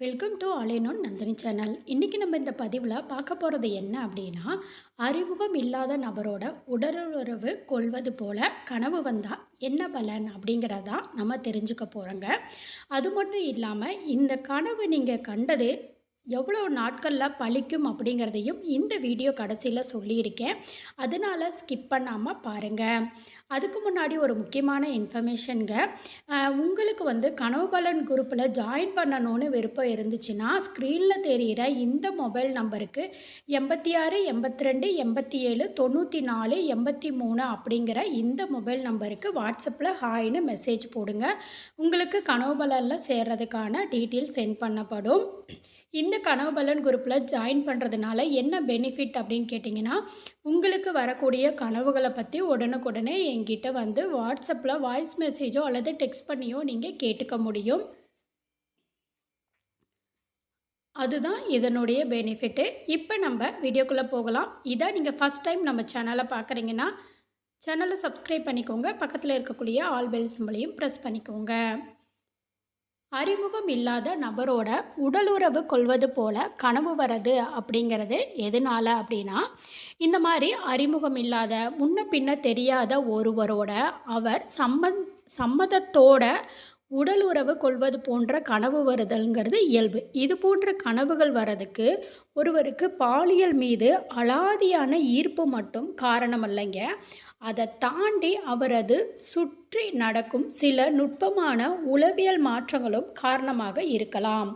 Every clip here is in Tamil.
வெல்கம் டு ஆலேனோன் நந்தினி சேனல் இன்றைக்கி நம்ம இந்த பதிவில் பார்க்க போகிறது என்ன அப்படின்னா அறிமுகம் இல்லாத நபரோட உடலுறவு கொள்வது போல கனவு வந்தால் என்ன பலன் அப்படிங்கிறதான் நம்ம தெரிஞ்சுக்க போகிறோங்க அது மட்டும் இல்லாமல் இந்த கனவு நீங்கள் கண்டது எவ்வளோ நாட்களில் பழிக்கும் அப்படிங்கிறதையும் இந்த வீடியோ கடைசியில் சொல்லியிருக்கேன். அதனால் ஸ்கிப் பண்ணாமல் பாருங்கள் அதுக்கு முன்னாடி ஒரு முக்கியமான இன்ஃபர்மேஷனுங்க உங்களுக்கு வந்து கனவு பலன் குரூப்பில் ஜாயின் பண்ணணும்னு விருப்பம் இருந்துச்சுன்னா ஸ்க்ரீனில் தெரிகிற இந்த மொபைல் நம்பருக்கு எண்பத்தி ஆறு எண்பத்தி ரெண்டு எண்பத்தி ஏழு தொண்ணூற்றி நாலு எண்பத்தி மூணு அப்படிங்கிற இந்த மொபைல் நம்பருக்கு வாட்ஸ்அப்பில் ஹாய்னு மெசேஜ் போடுங்க. உங்களுக்கு கனவு பலனில் சேர்றதுக்கான டீட்டெயில் சென்ட் பண்ணப்படும். இந்த கனவு பலன் குரூப்பில் ஜாயின் பண்ணுறதுனால என்ன பெனிஃபிட் அப்படின்னு கேட்டிங்கன்னா உங்களுக்கு வரக்கூடிய கனவுகளை பற்றி உடனுக்குடனே என்கிட்ட வந்து வாட்ஸ்அப்பில் வாய்ஸ் மெசேஜோ அல்லது டெக்ஸ்ட் பண்ணியோ நீங்கள் கேட்டுக்க முடியும். அதுதான் இதனுடைய பெனிஃபிட்டு இப்போ நம்ம வீடியோக்குள்ளே போகலாம். இதான் நீங்கள் ஃபஸ்ட் டைம் நம்ம சேனலை பார்க்குறீங்கன்னா சேனலை சப்ஸ்கிரைப் பண்ணிக்கோங்க. பக்கத்தில் இருக்கக்கூடிய ஆல் பெல் சிம்பளையும் ப்ரெஸ் பண்ணிக்கோங்க. அறிமுகம் இல்லாத நபரோட உடலுறவு கொள்வது போல கனவு வரது அப்படிங்கிறது எதனால அப்படின்னா இந்த மாதிரி அறிமுகம் இல்லாத முன்ன பின்ன தெரியாத ஒருவரோட அவர் சம்ம சம்மதத்தோட உடல் உறவு கொள்வது போன்ற கனவு வருதல்ங்கிறது இயல்பு. இது போன்ற கனவுகள் வரதுக்கு ஒருவருக்கு பாலியல் மீது அலாதியான ஈர்ப்பு மட்டும் காரணம் அல்லங்க அதை தாண்டி அவரது சுற்றி நடக்கும் சில நுட்பமான உளவியல் மாற்றங்களும் காரணமாக இருக்கலாம்.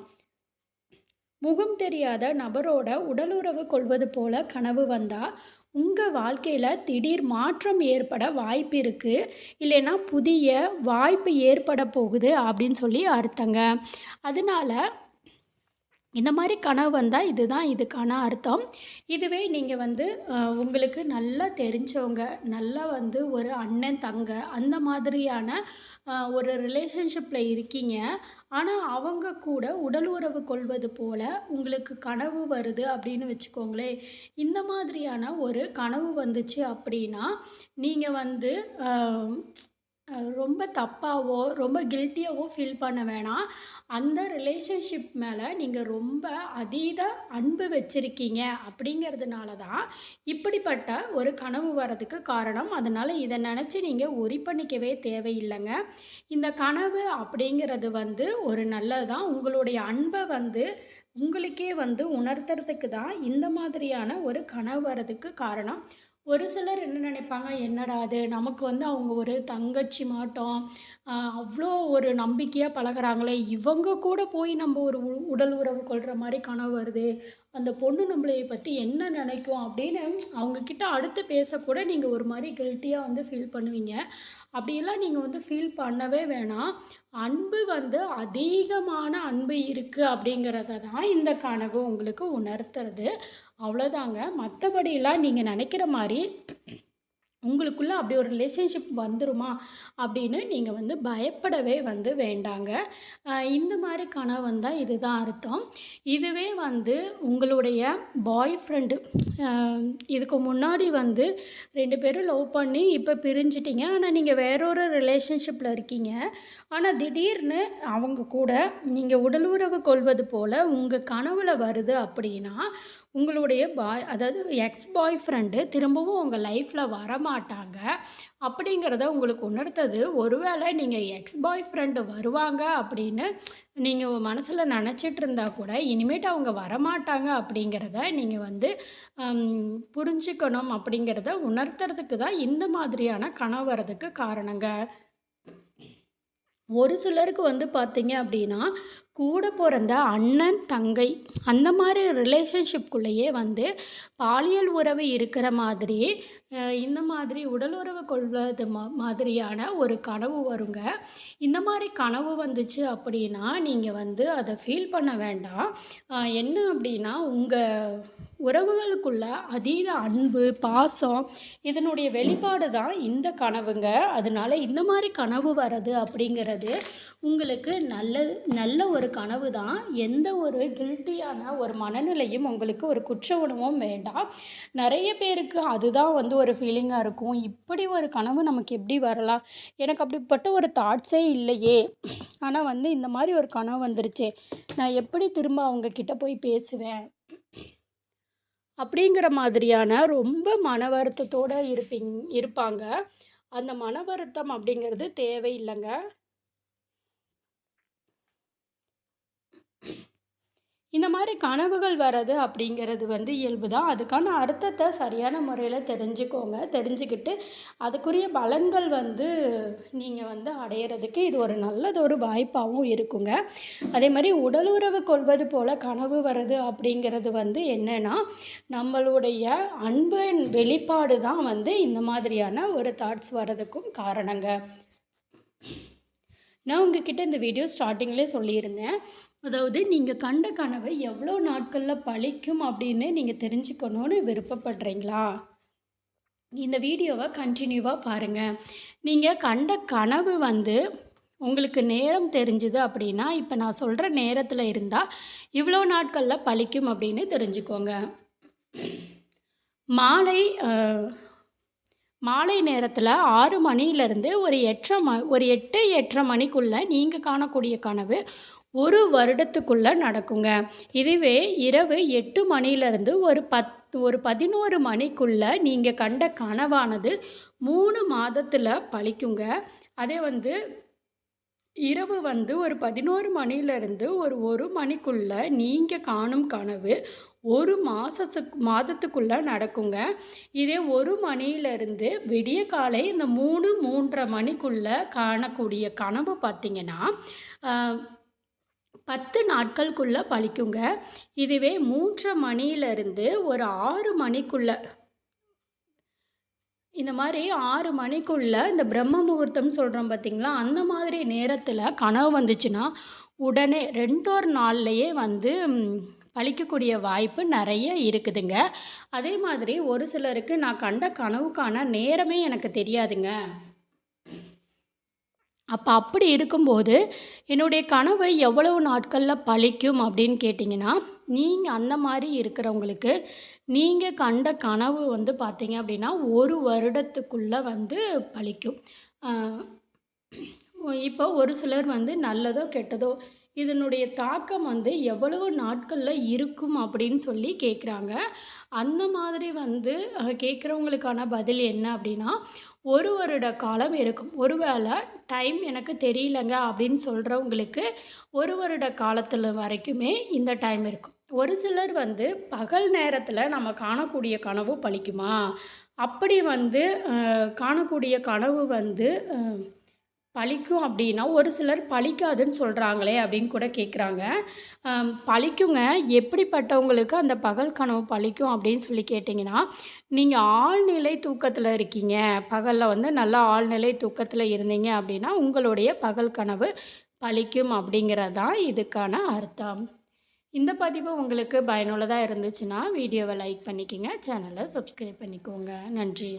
முகம் தெரியாத நபரோட உடலுறவு கொள்வது போல கனவு வந்தால் உங்கள் வாழ்க்கையில் திடீர் மாற்றம் ஏற்பட வாய்ப்பு இருக்குது இல்லைன்னா புதிய வாய்ப்பு ஏற்பட போகுது அப்படின்னு சொல்லி அர்த்தங்க. அதனால இந்த மாதிரி கனவு வந்தால் இதுதான் இதுக்கான அர்த்தம். இதுவே நீங்கள் வந்து உங்களுக்கு நல்லா தெரிஞ்சவங்க நல்லா வந்து ஒரு அண்ணன் தங்க அந்த மாதிரியான ஒரு ரிலேஷன்ஷிப்பில் இருக்கீங்க. ஆனால் அவங்க கூட உடல் உறவு கொள்வது போல உங்களுக்கு கனவு வருது அப்படின்னு வச்சுக்கோங்களேன். இந்த மாதிரியான ஒரு கனவு வந்துச்சு அப்படின்னா நீங்கள் வந்து ரொம்ப தப்பாகவோ ரொம்ப கில்ட்டியாகவோ ஃபீல் பண்ண வேணாம். அந்த ரிலேஷன்ஷிப் மேலே நீங்கள் ரொம்ப அதீத அன்பு வச்சுருக்கீங்க அப்படிங்கிறதுனால தான் இப்படிப்பட்ட ஒரு கனவு வரதுக்கு காரணம். அதனால் இதை நினச்சி நீங்கள் ஒரி பண்ணிக்கவே தேவையில்லைங்க. இந்த கனவு அப்படிங்கிறது வந்து ஒரு நல்லது தான் உங்களுடைய அன்பை வந்து உங்களுக்கே வந்து உணர்த்துறதுக்கு தான் இந்த மாதிரியான ஒரு கனவு வரதுக்கு காரணம். ஒரு சிலர் என்ன நினைப்பாங்க என்னடா அது நமக்கு வந்து அவங்க ஒரு தங்கச்சி மாட்டோம். அவ்வளோ ஒரு நம்பிக்கையாக பழகுறாங்களே. இவங்க கூட போய் நம்ம ஒரு உ- உடல் உறவு கொள்கிற மாதிரி கனவு வருது. அந்த பொண்ணு நம்மளை பற்றி என்ன நினைக்கும் அப்படின்னு அவங்கக்கிட்ட அடுத்து பேசக்கூட நீங்கள் ஒரு மாதிரி கில்ட்டியாக வந்து ஃபீல் பண்ணுவீங்க. அப்படியெல்லாம் நீங்கள் வந்து ஃபீல் பண்ணவே வேணாம். அன்பு வந்து அதிகமான அன்பு இருக்குது அப்படிங்கிறத தான் இந்த கனவு உங்களுக்கு உணர்த்துறது. அவ்வளோதாங்க மற்றபடியெல்லாம் நீங்கள் நினைக்கிற மாதிரி உங்களுக்குள்ளே அப்படி ஒரு ரிலேஷன்ஷிப் வந்துருமா அப்படின்னு நீங்கள் வந்து பயப்படவே வந்து வேண்டாங்க. இந்த மாதிரி கனவு வந்தால் இதுதான் அர்த்தம். இதுவே வந்து உங்களுடைய பாய் ஃப்ரெண்டு இதுக்கு முன்னாடி வந்து ரெண்டு பேரும் லவ் பண்ணி இப்போ பிரிஞ்சிட்டீங்க. ஆனால் நீங்கள் வேறொரு ரிலேஷன்ஷிப்பில் இருக்கீங்க. ஆனால் திடீர்னு அவங்க கூட நீங்கள் உடல் உறவு கொள்வது போல் உங்கள் கனவுல வருது அப்படின்னா உங்களுடைய பாய் அதாவது எக்ஸ் பாய் ஃப்ரெண்டு திரும்பவும் உங்கள் லைஃப்பில் வரமாட்டாங்க. அப்படிங்கிறத உங்களுக்கு உணர்த்தது. ஒருவேளை நீங்கள் எக்ஸ் பாய் ஃப்ரெண்டு வருவாங்க அப்படின்னு நீங்கள் மனசில் நினச்சிட்டு இருந்தால் கூட இனிமேட்டு அவங்க வரமாட்டாங்க அப்படிங்கிறத நீங்கள் வந்து புரிஞ்சுக்கணும் அப்படிங்கிறத உணர்த்துறதுக்கு தான் இந்த மாதிரியான கனவு வரதுக்கு காரணங்க. ஒரு சிலருக்கு வந்து பார்த்தீங்க அப்படின்னா கூட பிறந்த அண்ணன் தங்கை அந்த மாதிரி ரிலேஷன்ஷிப்குள்ளேயே வந்து பாலியல் உறவு இருக்கிற மாதிரி இந்த மாதிரி உடலுறவு கொள்வது மா மாதிரியான ஒரு கனவு வருங்க. இந்த மாதிரி கனவு வந்துச்சு அப்படின்னா நீங்கள் வந்து அதை ஃபீல் பண்ண வேண்டாம். என்ன அப்படின்னா உங்கள் உறவுகளுக்குள்ள அதீத அன்பு பாசம் இதனுடைய வெளிப்பாடு தான் இந்த கனவுங்க. அதனால இந்த மாதிரி கனவு வர்றது அப்படிங்கிறது உங்களுக்கு நல்ல நல்ல ஒரு கனவு தான். எந்த ஒரு கில்ட்டியான ஒரு மனநிலையும் உங்களுக்கு ஒரு குற்ற உணவும் வேண்டாம். நிறைய பேருக்கு அதுதான் வந்து ஒரு ஃபீலிங்காக இருக்கும். இப்படி ஒரு கனவு நமக்கு எப்படி வரலாம்? எனக்கு அப்படிப்பட்ட ஒரு தாட்ஸே இல்லையே. ஆனால் வந்து இந்த மாதிரி ஒரு கனவு வந்துருச்சே. நான் எப்படி திரும்ப அவங்க கிட்ட போய் பேசுவேன்? அப்படிங்கிற மாதிரியான ரொம்ப மன வருத்தத்தோடு இருப்பீங் இருப்பாங்க. அந்த மன வருத்தம் அப்படிங்கிறது தேவையில்லைங்க இந்த மாதிரி கனவுகள் வர்றது அப்படிங்கிறது வந்து இயல்பு தான் அதுக்கான அர்த்தத்தை சரியான முறையில் தெரிஞ்சுக்கோங்க. தெரிஞ்சுக்கிட்டு அதுக்குரிய பலன்கள் வந்து நீங்கள் வந்து அடையிறதுக்கு இது ஒரு நல்லதொரு வாய்ப்பாகவும் இருக்குங்க. அதே மாதிரி உடலுறவு கொள்வது போல் கனவு வர்றது அப்படிங்கிறது வந்து என்னென்னா நம்மளுடைய அன்பின் வெளிப்பாடு தான் வந்து இந்த மாதிரியான ஒரு தாட்ஸ் வர்றதுக்கும் காரணங்க. நான் உங்ககிட்ட இந்த வீடியோ ஸ்டார்டிங்லேயே சொல்லியிருந்தேன். அதாவது நீங்கள் கண்ட கனவு எவ்வளோ நாட்களில் பழிக்கும் அப்படின்னு நீங்கள் தெரிஞ்சுக்கணுன்னு விருப்பப்படுறீங்களா? இந்த வீடியோவை கண்டினியூவாக பாருங்கள் நீங்கள் கண்ட கனவு வந்து உங்களுக்கு நேரம் தெரிஞ்சுது அப்படின்னா இப்போ நான் சொல்கிற நேரத்தில் இருந்தால் இவ்வளோ நாட்களில் பழிக்கும் அப்படின்னு தெரிஞ்சுக்கோங்க. மாலை மாலை நேரத்தில் ஆறு மணியிலேருந்து ஒரு எட்டரை ம ஒரு எட்டு எட்டரை மணிக்குள்ளே நீங்கள் காணக்கூடிய கனவு ஒரு வருடத்துக்குள்ளே நடக்குங்க. இதுவே இரவு எட்டு மணிலேருந்து ஒரு பத் ஒரு பதினோரு மணிக்குள்ளே நீங்கள் கண்ட கனவானது மூணு மாதத்தில் பழிக்குங்க. அதே வந்து இரவு வந்து ஒரு பதினோரு மணிலேருந்து ஒரு ஒரு மணிக்குள்ளே நீங்கள் காணும் கனவு ஒரு மாதத்துக்கு மாதத்துக்குள்ளே நடக்குங்க. இதே ஒரு மணியிலேருந்து விடிய காலை இந்த மூணு மூன்றரை மணிக்குள்ளே காணக்கூடிய கனவு பார்த்திங்கன்னா பத்து நாட்களுக்குள்ளே பழிக்குங்க. இதுவே மூன்றரை மணியிலிருந்து ஒரு ஆறு மணிக்குள்ளே. இந்த மாதிரி ஆறு மணிக்குள்ளே இந்த பிரம்ம முகூர்த்தம் சொல்கிறோம் பார்த்திங்களா அந்த மாதிரி நேரத்தில் கனவு வந்துச்சுன்னா உடனே ரெண்டொரு நாள்லையே வந்து பழிக்கக்கூடிய வாய்ப்பு நிறைய இருக்குதுங்க. அதே மாதிரி ஒரு சிலருக்கு நான் கண்ட கனவுக்கான நேரமே எனக்கு தெரியாதுங்க. அப்போ அப்படி இருக்கும்போது என்னுடைய கனவு எவ்வளவு நாட்களில் பழிக்கும் அப்படின்னு கேட்டிங்கன்னா நீங்கள் அந்த மாதிரி இருக்கிறவங்களுக்கு நீங்கள் கண்ட கனவு வந்து பார்த்தீங்க அப்படின்னா ஒரு வருடத்துக்குள்ளே வந்து பழிக்கும். இப்போ ஒரு சிலர் வந்து நல்லதோ கெட்டதோ இதனுடைய தாக்கம் வந்து எவ்வளவு நாட்களில் இருக்கும் அப்படின்னு சொல்லி கேட்குறாங்க அந்த மாதிரி வந்து கேட்குறவங்களுக்கான பதில் என்ன அப்படின்னா ஒரு வருட காலம் இருக்கும். ஒருவேளை டைம் எனக்கு தெரியலங்க அப்படின்னு சொல்கிறவங்களுக்கு ஒரு வருட காலத்தில் வரைக்குமே இந்த டைம் இருக்கும். ஒரு சிலர் வந்து பகல் நேரத்தில் நம்ம காணக்கூடிய கனவு பழிக்குமா? அப்படி வந்து காணக்கூடிய கனவு வந்து பழிக்கும் அப்படின்னா ஒரு சிலர் பழிக்காதுன்னு சொல்கிறாங்களே அப்படின்னு கூட கேட்குறாங்க பழிக்குங்க. எப்படிப்பட்டவங்களுக்கு அந்த பகல் கனவு பழிக்கும் அப்படின்னு சொல்லி கேட்டிங்கன்னா நீங்கள் ஆழ்நிலை தூக்கத்தில் இருக்கீங்க. பகலில் வந்து நல்லா ஆழ்நிலை தூக்கத்தில் இருந்தீங்க அப்படின்னா உங்களுடைய பகல் கனவு பழிக்கும் அப்படிங்கிறது தான் இதுக்கான அர்த்தம். இந்த பதிவு உங்களுக்கு பயனுள்ளதாக இருந்துச்சுன்னா வீடியோவை லைக் பண்ணிக்கோங்க. சேனலை சப்ஸ்கிரைப் பண்ணிக்கோங்க. நன்றி.